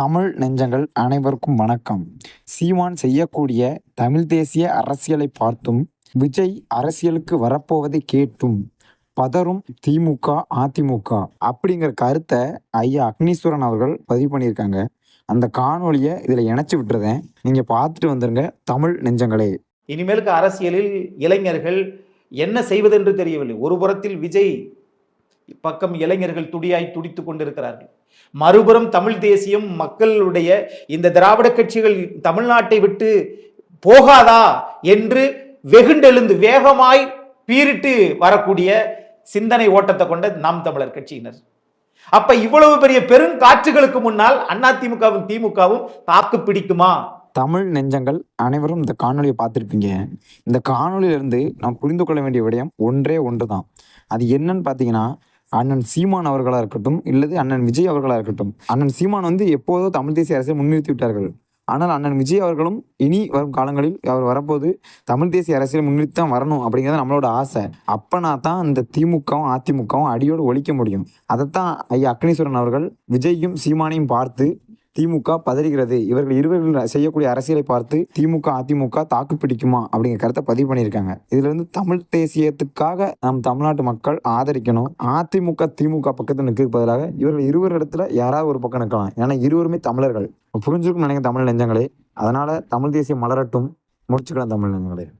தமிழ் நெஞ்சங்கள் அனைவருக்கும் வணக்கம். சீமான் செய்யக்கூடிய தமிழ் தேசிய அரசியலை பார்த்தும் விஜய் அரசியலுக்கு வரப்போவதை கேட்டும் பதறும் திமுக அதிமுக அப்படிங்கிற கருத்தை ஐயா அக்னீஸ்வரன் அவர்கள் பதிவு பண்ணியிருக்காங்க. அந்த காணொளியை இதில் இணைச்சி விட்டுறதேன். நீங்கள் பார்த்துட்டு வந்துருங்க தமிழ் நெஞ்சங்களே. இனிமேலுக்கு அரசியலில் இளைஞர்கள் என்ன செய்வதென்று தெரியவில்லை. ஒரு புறத்தில் விஜய் பக்கம் இளைஞர்கள் துடியாய் துடித்து கொண்டிருக்கிறார்கள். மறுபுறம் தமிழ் தேசியம் மக்களுடைய இந்த திராவிட கட்சிகள் தமிழ்நாட்டை விட்டு போகாதா என்று வெகுண்டெழுந்து வேகமாய் பீரிட்டு வரக்கூடிய சிந்தனை ஓட்டத்தை கொண்ட நாம் தமிழர் கட்சியினர். அப்ப இவ்வளவு பெரிய பெருங்காற்றுகளுக்கு முன்னால் அதிமுகவும் திமுகவும் தாக்கு பிடிக்குமா? தமிழ் நெஞ்சங்கள் அனைவரும் இந்த காணொலியை பார்த்துருப்பீங்க. இந்த காணொலியிலிருந்து நாம் புரிந்து கொள்ள வேண்டிய விடயம் ஒன்றே ஒன்று தான் அது என்னன்னு பார்த்தீங்கன்னா அண்ணன் சீமான் அவர்களாக இருக்கட்டும் இல்லது அண்ணன் விஜய் அவர்களாக இருக்கட்டும். அண்ணன் சீமான் வந்து எப்போதோ தமிழ் தேசிய அரசை முன்னிறுத்தி விட்டார்கள். ஆனால் அண்ணன் விஜய் அவர்களும் இனி வரும் காலங்களில் அவர் வரப்போது தமிழ் தேசிய அரசியல் முன்னிறுத்தி தான் வரணும் அப்படிங்கிறது நம்மளோட ஆசை. அப்பனா தான் இந்த திமுகவும் அதிமுகவும் அடியோடு ஒழிக்க முடியும். அதைத்தான் ஐயா அக்னீஸ்வரன் அவர்கள் விஜய்யும் சீமானையும் பார்த்து திமுக பதறுகிறது. இவர்கள் இருவர்கள் செய்யக்கூடிய அரசியலை பார்த்து திமுக அதிமுக தாக்கு பிடிக்குமா அப்படிங்கிற கருத்தை பதிவு பண்ணியிருக்காங்க. இதுல இருந்து தமிழ் தேசியத்துக்காக நம் தமிழ்நாட்டு மக்கள் ஆதரிக்கணும். அதிமுக திமுக பக்கத்தில் நிற்கிறதுக்கு பதிலாக இவர்கள் இருவர் இடத்துல யாராவது ஒரு பக்கம் நிற்கலாம். ஏன்னா இருவருமே தமிழர்கள். புரிஞ்சுக்கும் நினைக்கிற தமிழ் நெஞ்சங்களே. அதனால தமிழ் தேசியம் மலரட்டும். முடிச்சுக்கலாம் தமிழ் நெஞ்சங்களே.